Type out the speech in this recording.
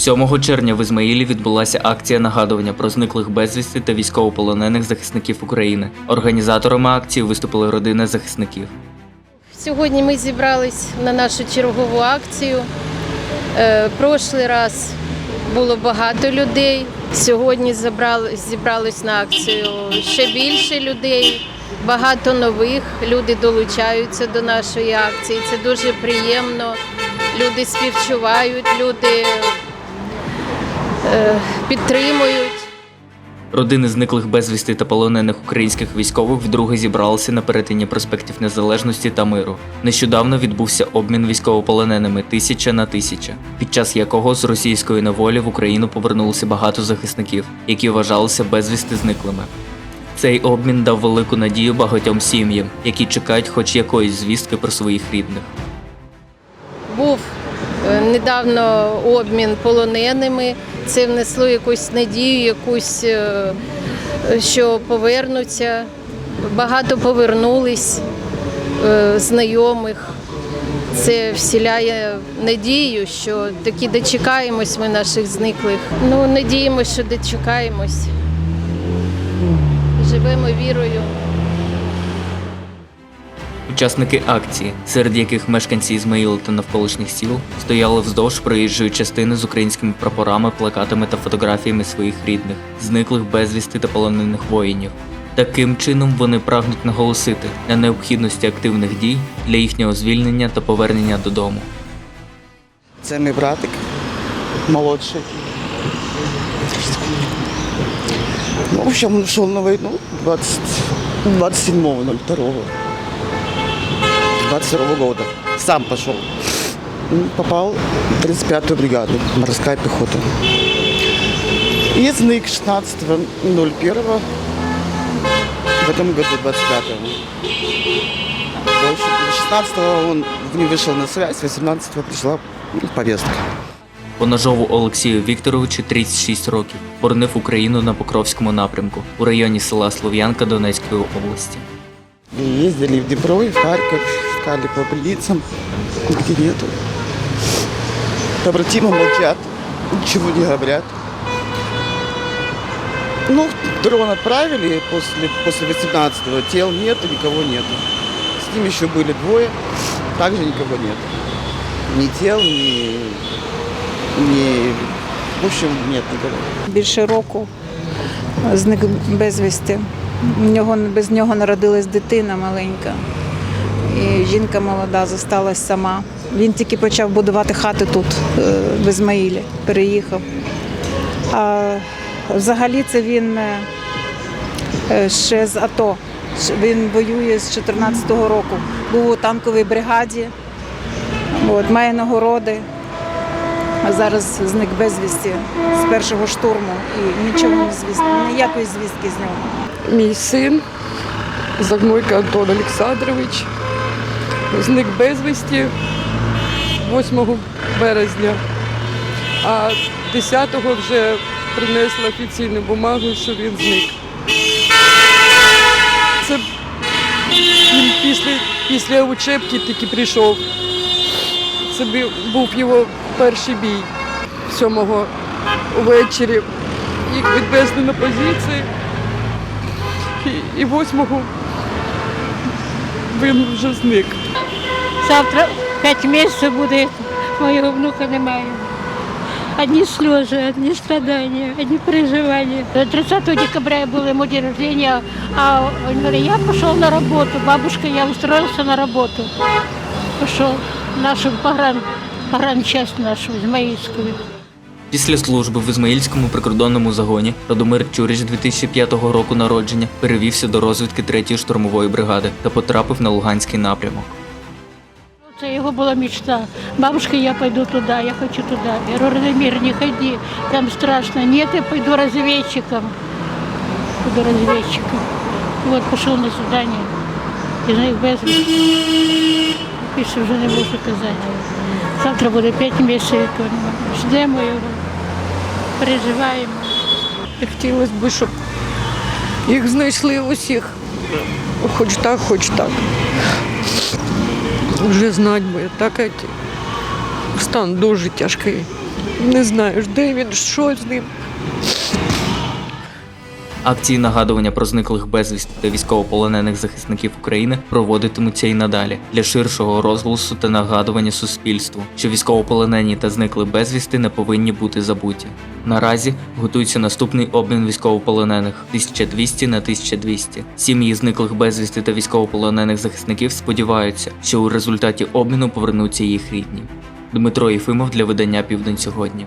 7 червня в Ізмаїлі відбулася акція нагадування про зниклих безвісти та військовополонених захисників України. Організаторами акції виступили родини захисників. Сьогодні ми зібрались на нашу чергову акцію. Е, Прошлий раз було багато людей. Сьогодні зібрались на акцію ще більше людей, багато нових. Люди долучаються до нашої акції. Це дуже приємно. Люди співчувають, люди підтримують. Родини зниклих безвісти та полонених українських військових вдруге зібралися на перетині проспектів Незалежності та миру. Нещодавно відбувся обмін військовополоненими тисяча на тисяча, під час якого з російської неволі в Україну повернулося багато захисників, які вважалися безвісти зниклими. Цей обмін дав велику надію багатьом сім'ям, які чекають хоч якоїсь звістки про своїх рідних. Був е, недавно обмін полоненими. Це внесло якусь надію, якусь, е, що повернуться. Багато повернулись е, знайомих. Це вселяє надію, що таки дочекаємось ми наших зниклих. Ну, надіємося, що дочекаємось. Живемо вірою. Учасники акції, серед яких мешканці Ізмаїла та навколишніх сіл, стояли вздовж проїжджої частини з українськими прапорами, плакатами та фотографіями своїх рідних, зниклих безвісти та полонених воїнів. Таким чином вони прагнуть наголосити на необхідності активних дій для їхнього звільнення та повернення додому. Це мій братик молодший. Ну, в общем, он ушел на войну 27.02. 22 года. Сам пошел. Попал в 35-ю бригаду, морская пехота. И сник 16.01 в этом году, 25-го. 16-го он не вышел на связь, 18-го пришла повестка. Поножову Олексію Вікторовичу 36 років. Боронив Україну на Покровському напрямку у районі села Слов'янка Донецької області. И ездили в Днепро и в Харьков, искали по больницам, где нету. Побратимы молчат, ничего не говорят. Ну, дрон отправили после, после 18-го, тел нету, никого нету. С ним еще были двое, также никого нет. Ни тел, ни, ни... В общем, нет никого. більше року зник безвісти. В нього, без нього народилась дитина маленька. І жінка молода зосталась сама. Він тільки почав будувати хати тут, е, в Ізмаїлі, переїхав. А взагалі це він е, е, ще з АТО. Він воює з 14-го року. Був у танковій бригаді, от, має нагороди. А зараз зник безвісті з першого штурму і нічого не звістки, ніякої звістки з нього. Мій син Загнойко Антон Олександрович зник безвісті 8 березня, а 10-го вже принесла офіційну бумагу, що він зник. Це він після, після учебки тільки прийшов. Це був його перший бій 7-го ввечері. Їх відвезли на позиції. І, і восьмого він вже зник. Завтра 5 місяців буде, моєго внука немає. Одні сльози, одні страдання, одні переживання. 30 декабря был ему день рождения, а он говорит, я пошел на работу. Бабушка, я устроился на работу. Пошел в нашу погран, погранчасть нашу, Измаильскую. Після служби в Ізмаїльському прикордонному загоні Радомир Чуріч 2005 року народження перевівся до розвідки 3-ї штурмової бригади та потрапив на Луганський напрямок. Це його була мечта. Бабушка, я пойду туда, я хочу туда. Я говорю, Радомир, не ходи, там страшно. Нет, я пойду разведчиком. Пойду разведчиком. Вот, пошел на задание. Из них безвісти. Більше вже не можу казати. Завтра буде 5 місяців. Ждемо його, переживаємо. Хотілося б, щоб їх знайшли усіх. Хоч так, хоч так. Вже знать би, так стан дуже тяжкий. Не знаєш, де він, що з ним. Акції нагадування про зниклих безвісти та військовополонених захисників України проводитимуться і надалі для ширшого розголосу та нагадування суспільству, що військовополонені та зникли безвісти не повинні бути забуті. Наразі готується наступний обмін військовополонених 1200 на 1200. Сім'ї зниклих безвісти та військовополонених захисників сподіваються, що у результаті обміну повернуться їх рідні. Дмитро Єфимов для видання Південь сьогодні.